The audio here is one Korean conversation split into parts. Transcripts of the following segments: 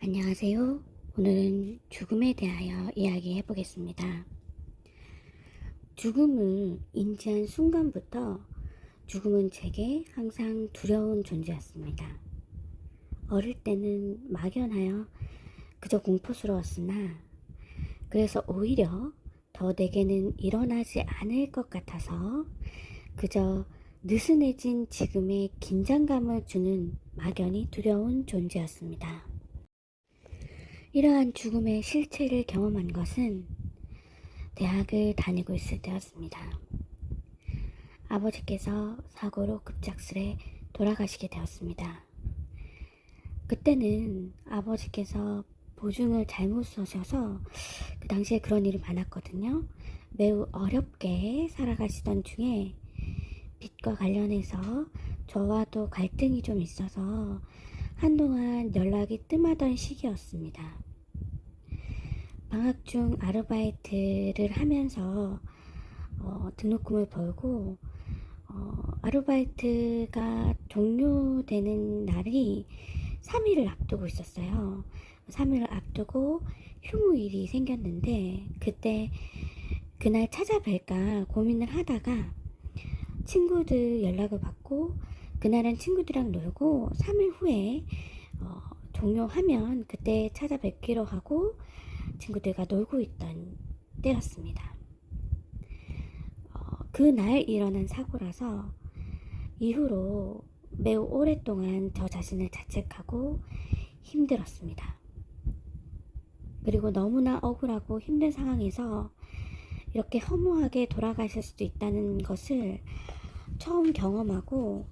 안녕하세요. 오늘은 죽음에 대하여 이야기해 보겠습니다. 죽음을 인지한 순간부터 죽음은 제게 항상 두려운 존재였습니다. 어릴 때는 막연하여 그저 공포스러웠으나 그래서 오히려 더 내게는 일어나지 않을 것 같아서 그저 느슨해진 지금의 긴장감을 주는 막연히 두려운 존재였습니다. 이러한 죽음의 실체를 경험한 것은 대학을 다니고 있을 때였습니다. 아버지께서 사고로 급작스레 돌아가시게 되었습니다. 그때는 아버지께서 보증을 잘못 써셔서 그 당시에 그런 일이 많았거든요. 매우 어렵게 살아가시던 중에 빚과 관련해서 저와도 갈등이 좀 있어서 한동안 연락이 뜸하던 시기였습니다. 방학 중 아르바이트를 하면서 어, 등록금을 벌고 어, 아르바이트가 종료되는 날이 3일을 앞두고 있었어요. 3일을 앞두고 휴무일이 생겼는데 그때 그날 찾아뵐까 고민을 하다가 친구들 연락을 받고 그날은 친구들이랑 놀고 3일 후에 어, 종료하면 그때 찾아뵙기로 하고 친구들과 놀고 있던 때였습니다. 어, 그날 일어난 사고라서 이후로 매우 오랫동안 저 자신을 자책하고 힘들었습니다. 그리고 너무나 억울하고 힘든 상황에서 이렇게 허무하게 돌아가실 수도 있다는 것을 처음 경험하고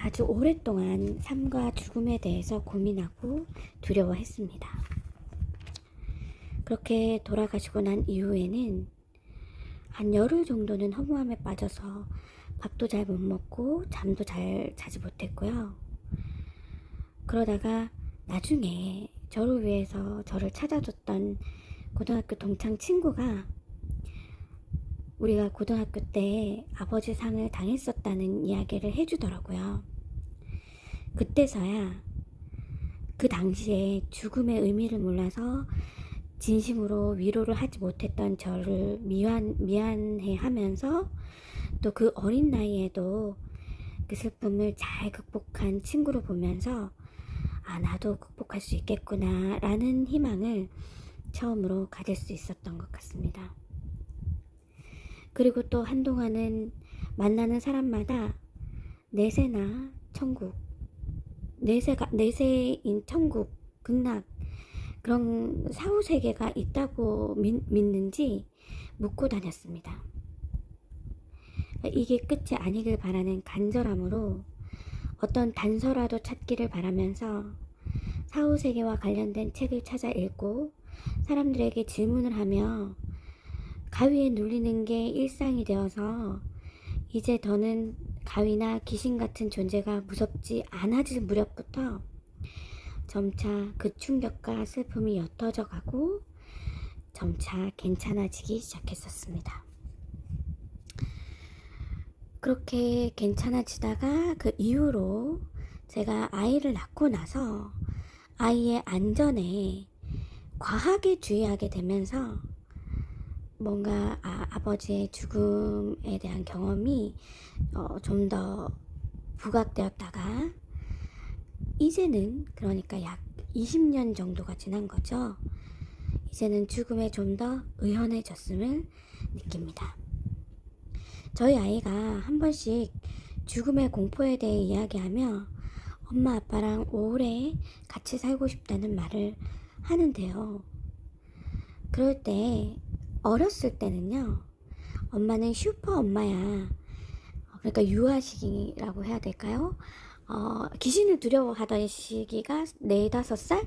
아주 오랫동안 삶과 죽음에 대해서 고민하고 두려워했습니다. 그렇게 돌아가시고 난 이후에는 한 열흘 정도는 허무함에 빠져서 밥도 잘 못 먹고 잠도 잘 자지 못했고요. 그러다가 나중에 저를 위해서 저를 찾아줬던 고등학교 동창 친구가 우리가 고등학교 때 아버지 상을 당했었다는 이야기를 해주더라고요. 그때서야 그 당시에 죽음의 의미를 몰라서 진심으로 위로를 하지 못했던 저를 미안, 미안해 하면서 또 그 어린 나이에도 그 슬픔을 잘 극복한 친구를 보면서 아, 나도 극복할 수 있겠구나 라는 희망을 처음으로 가질 수 있었던 것 같습니다. 그리고 또 한동안은 만나는 사람마다 내세나 천국, 내세가, 내세인 천국, 극락, 그런 사후 세계가 있다고 믿, 믿는지 묻고 다녔습니다. 이게 끝이 아니길 바라는 간절함으로 어떤 단서라도 찾기를 바라면서 사후 세계와 관련된 책을 찾아 읽고 사람들에게 질문을 하며 가위에 눌리는 게 일상이 되어서 이제 더는 가위나 귀신 같은 존재가 무섭지 않아질 무렵부터 점차 그 충격과 슬픔이 옅어져 가고 점차 괜찮아지기 시작했었습니다. 그렇게 괜찮아지다가 그 이후로 제가 아이를 낳고 나서 아이의 안전에 과하게 주의하게 되면서 뭔가 아, 아버지의 죽음에 대한 경험이 어, 좀 더 부각되었다가 이제는 그러니까 약 20년 정도가 지난 거죠. 이제는 죽음에 좀 더 의연해졌음을 느낍니다. 저희 아이가 한 번씩 죽음의 공포에 대해 이야기하며 엄마 아빠랑 오래 같이 살고 싶다는 말을 하는데요. 그럴 때 어렸을 때는요. 엄마는 슈퍼 엄마야. 그러니까 유아 시기라고 해야 될까요? 어, 귀신을 두려워하던 시기가 네 다섯 살?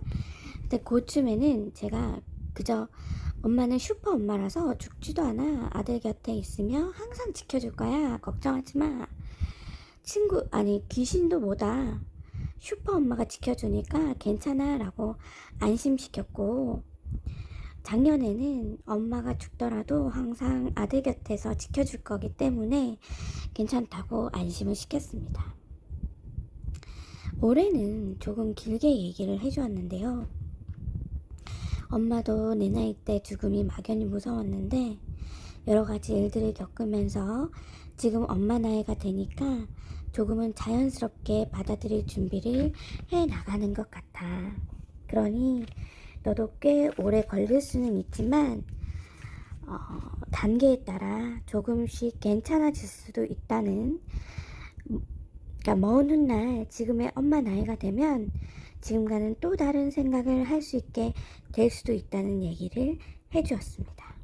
근데 그쯤에는 제가 그저 엄마는 슈퍼 엄마라서 죽지도 않아. 아들 곁에 있으며 항상 지켜줄 거야. 걱정하지 마. 친구, 아니, 귀신도 뭐다. 슈퍼 엄마가 지켜주니까 괜찮아. 라고 안심시켰고, 작년에는 엄마가 죽더라도 항상 아들 곁에서 지켜줄 거기 때문에 괜찮다고 안심을 시켰습니다. 올해는 조금 길게 얘기를 해주었는데요. 엄마도 내 나이 때 죽음이 막연히 무서웠는데 여러 가지 일들을 겪으면서 지금 엄마 나이가 되니까 조금은 자연스럽게 받아들일 준비를 해 나가는 것 같아. 그러니 너도 꽤 오래 걸릴 수는 있지만 어, 단계에 따라 조금씩 괜찮아질 수도 있다는 그러니까 먼 훗날 지금의 엄마 나이가 되면 지금과는 또 다른 생각을 할 수 있게 될 수도 있다는 얘기를 해주었습니다.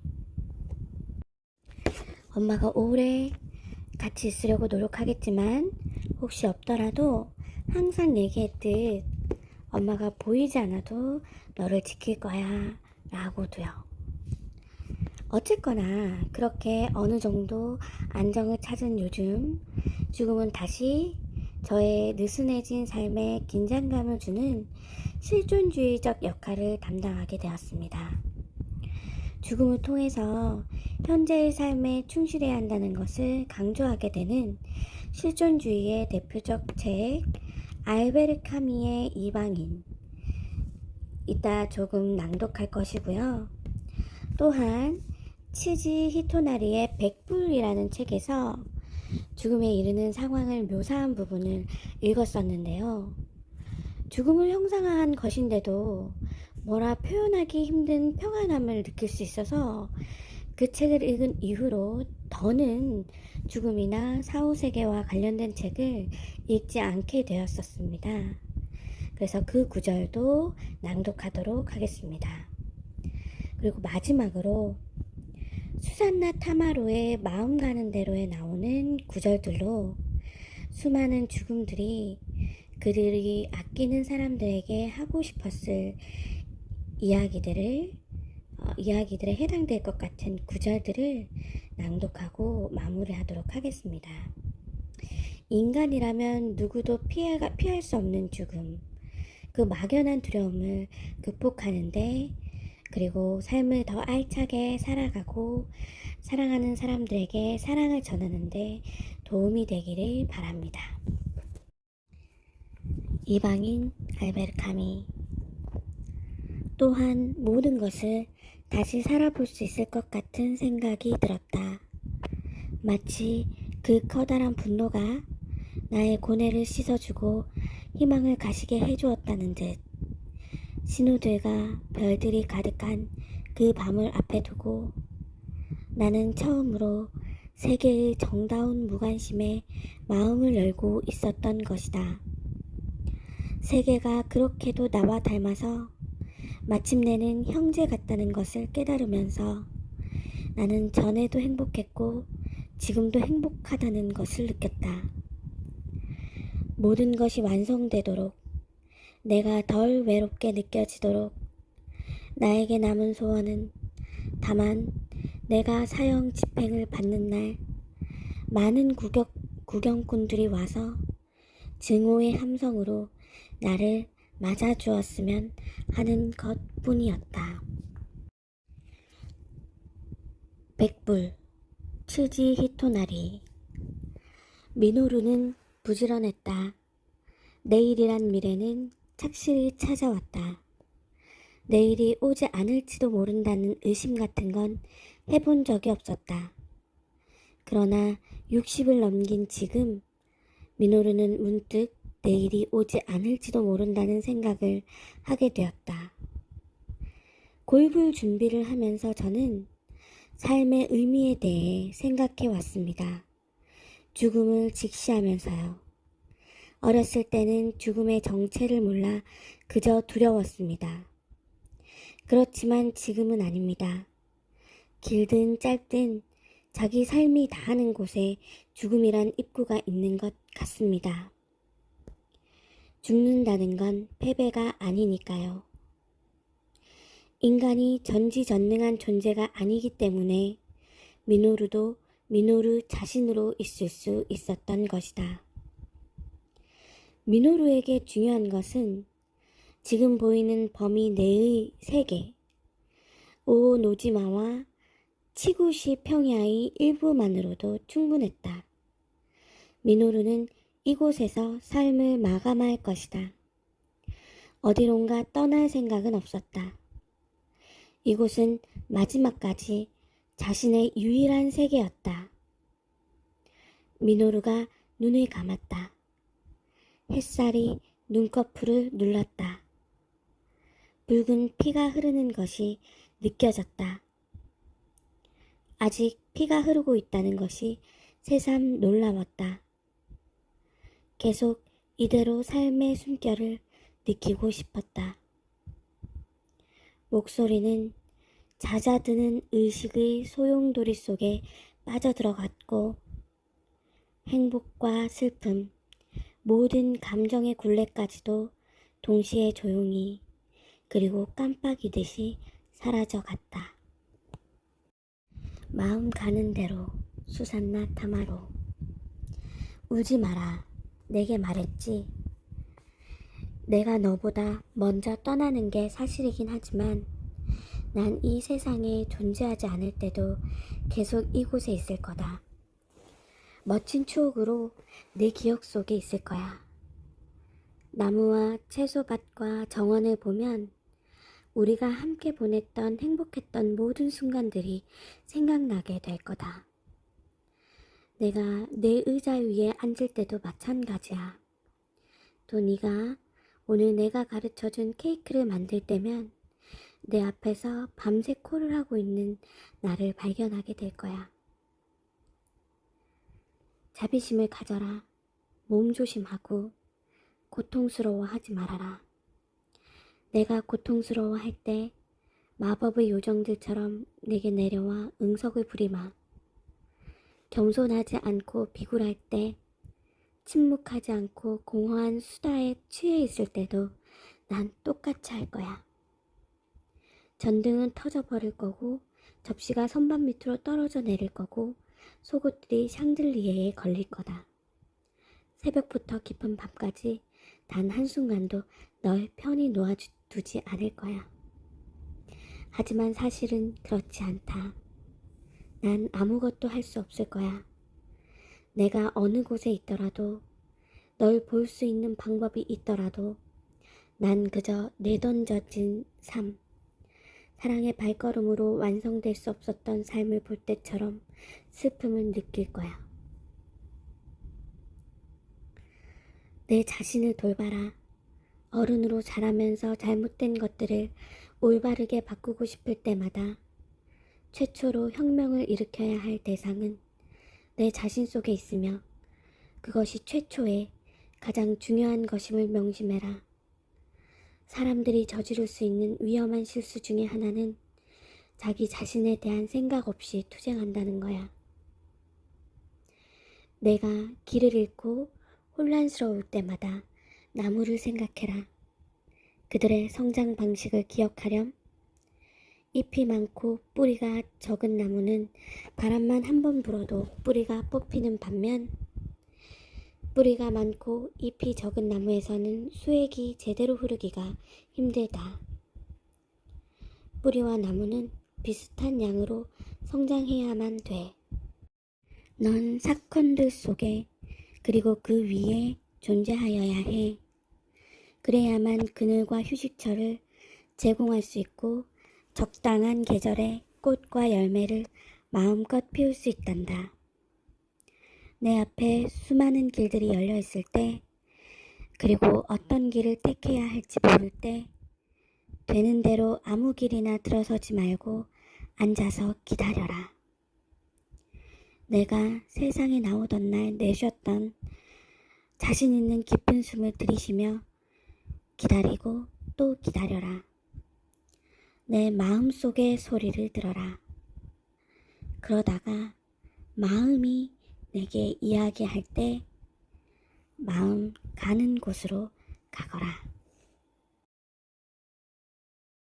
엄마가 오래 같이 있으려고 노력하겠지만 혹시 없더라도 항상 얘기했듯 엄마가 보이지 않아도 너를 지킬 거야 라고도요. 어쨌거나 그렇게 어느 정도 안정을 찾은 요즘 죽음은 다시 저의 느슨해진 삶에 긴장감을 주는 실존주의적 역할을 담당하게 되었습니다. 죽음을 통해서 현재의 삶에 충실해야 한다는 것을 강조하게 되는 실존주의의 대표적 책 알베르 카미의 이방인 이따 조금 낭독할 것이고요. 또한 치지 히토나리의 백불이라는 책에서 죽음에 이르는 상황을 묘사한 부분을 읽었었는데요. 죽음을 형상화한 것인데도 뭐라 표현하기 힘든 평안함을 느낄 수 있어서 그 책을 읽은 이후로 더는 죽음이나 사후세계와 관련된 책을 읽지 않게 되었었습니다. 그래서 그 구절도 낭독하도록 하겠습니다. 그리고 마지막으로 수산나 타마로의 마음 가는 대로에 나오는 구절들로 수많은 죽음들이 그들이 아끼는 사람들에게 하고 싶었을 이야기들을 어, 이야기들에 해당될 것 같은 구절들을 낭독하고 마무리하도록 하겠습니다. 인간이라면 누구도 피해가, 피할 수 없는 죽음, 그 막연한 두려움을 극복하는데 그리고 삶을 더 알차게 살아가고 사랑하는 사람들에게 사랑을 전하는데 도움이 되기를 바랍니다. 이방인 알베르 카미 또한 모든 것을 다시 살아볼 수 있을 것 같은 생각이 들었다. 마치 그 커다란 분노가 나의 고뇌를 씻어주고 희망을 가시게 해주었다는 듯 신호들과 별들이 가득한 그 밤을 앞에 두고 나는 처음으로 세계의 정다운 무관심에 마음을 열고 있었던 것이다. 세계가 그렇게도 나와 닮아서 마침내는 형제 같다는 것을 깨달으면서 나는 전에도 행복했고 지금도 행복하다는 것을 느꼈다. 모든 것이 완성되도록 내가 덜 외롭게 느껴지도록 나에게 남은 소원은 다만 내가 사형 집행을 받는 날 많은 구경, 구경꾼들이 와서 증오의 함성으로 나를 맞아 주었으면 하는 것 뿐이었다. 백불 츠지 히토나리 미노루는 부지런했다. 내일이란 미래는 착실히 찾아왔다. 내일이 오지 않을지도 모른다는 의심 같은 건 해본 적이 없었다. 그러나 60을 넘긴 지금 미노루는 문득 내일이 오지 않을지도 모른다는 생각을 하게 되었다. 골불 준비를 하면서 저는 삶의 의미에 대해 생각해 왔습니다. 죽음을 직시하면서요. 어렸을 때는 죽음의 정체를 몰라 그저 두려웠습니다. 그렇지만 지금은 아닙니다. 길든 짧든 자기 삶이 다 하는 곳에 죽음이란 입구가 있는 것 같습니다. 죽는다는 건 패배가 아니니까요. 인간이 전지전능한 존재가 아니기 때문에 미노루도 미노루 자신으로 있을 수 있었던 것이다. 미노루에게 중요한 것은 지금 보이는 범위 내의 세계, 오 노지마와 치구시 평야의 일부만으로도 충분했다. 미노루는 이곳에서 삶을 마감할 것이다. 어디론가 떠날 생각은 없었다. 이곳은 마지막까지 자신의 유일한 세계였다. 미노루가 눈을 감았다. 햇살이 눈꺼풀을 눌렀다. 붉은 피가 흐르는 것이 느껴졌다. 아직 피가 흐르고 있다는 것이 새삼 놀라웠다. 계속 이대로 삶의 숨결을 느끼고 싶었다. 목소리는 잦아드는 의식의 소용돌이 속에 빠져들어갔고 행복과 슬픔, 모든 감정의 굴레까지도 동시에 조용히 그리고 깜빡이듯이 사라져 갔다. 마음 가는 대로 수산나 타마로 울지 마라 내게 말했지 내가 너보다 먼저 떠나는 게 사실이긴 하지만 난 이 세상에 존재하지 않을 때도 계속 이곳에 있을 거다. 멋진 추억으로 내 기억 속에 있을 거야. 나무와 채소밭과 정원을 보면 우리가 함께 보냈던 행복했던 모든 순간들이 생각나게 될 거다. 내가 내 의자 위에 앉을 때도 마찬가지야. 또 네가 오늘 내가 가르쳐준 케이크를 만들 때면 내 앞에서 밤새 콜을 하고 있는 나를 발견하게 될 거야. 자비심을 가져라. 몸 조심하고 고통스러워하지 말아라. 내가 고통스러워할 때 마법의 요정들처럼 내게 내려와 응석을 부리마. 겸손하지 않고 비굴할 때, 침묵하지 않고 공허한 수다에 취해 있을 때도 난 똑같이 할 거야. 전등은 터져버릴 거고, 접시가 선반 밑으로 떨어져 내릴 거고, 속옷들이 샹들리에에 걸릴 거다. 새벽부터 깊은 밤까지 단 한순간도 널 편히 놓아두지 않을 거야. 하지만 사실은 그렇지 않다. 난 아무것도 할 수 없을 거야. 내가 어느 곳에 있더라도, 널 볼 수 있는 방법이 있더라도, 난 그저 내던져진 삶, 사랑의 발걸음으로 완성될 수 없었던 삶을 볼 때처럼 슬픔을 느낄 거야. 내 자신을 돌봐라. 어른으로 자라면서 잘못된 것들을 올바르게 바꾸고 싶을 때마다 최초로 혁명을 일으켜야 할 대상은 내 자신 속에 있으며 그것이 최초의 가장 중요한 것임을 명심해라. 사람들이 저지를 수 있는 위험한 실수 중에 하나는 자기 자신에 대한 생각 없이 투쟁한다는 거야. 내가 길을 잃고 혼란스러울 때마다 나무를 생각해라. 그들의 성장 방식을 기억하렴. 잎이 많고 뿌리가 적은 나무는 바람만 한 번 불어도 뿌리가 뽑히는 반면 뿌리가 많고 잎이 적은 나무에서는 수액이 제대로 흐르기가 힘들다. 뿌리와 나무는 비슷한 양으로 성장해야만 돼. 넌 사건들 속에 그리고 그 위에 존재하여야 해. 그래야만 그늘과 휴식처를 제공할 수 있고 적당한 계절에 꽃과 열매를 마음껏 피울 수 있단다. 내 앞에 수많은 길들이 열려 있을 때, 그리고 어떤 길을 택해야 할지 모를 때, 되는 대로 아무 길이나 들어서지 말고 앉아서 기다려라. 내가 세상에 나오던 날 내쉬었던 자신 있는 깊은 숨을 들이쉬며 기다리고 또 기다려라. 내 마음 속의 소리를 들어라. 그러다가 마음이 내게 이야기할 때 마음 가는 곳으로 가거라.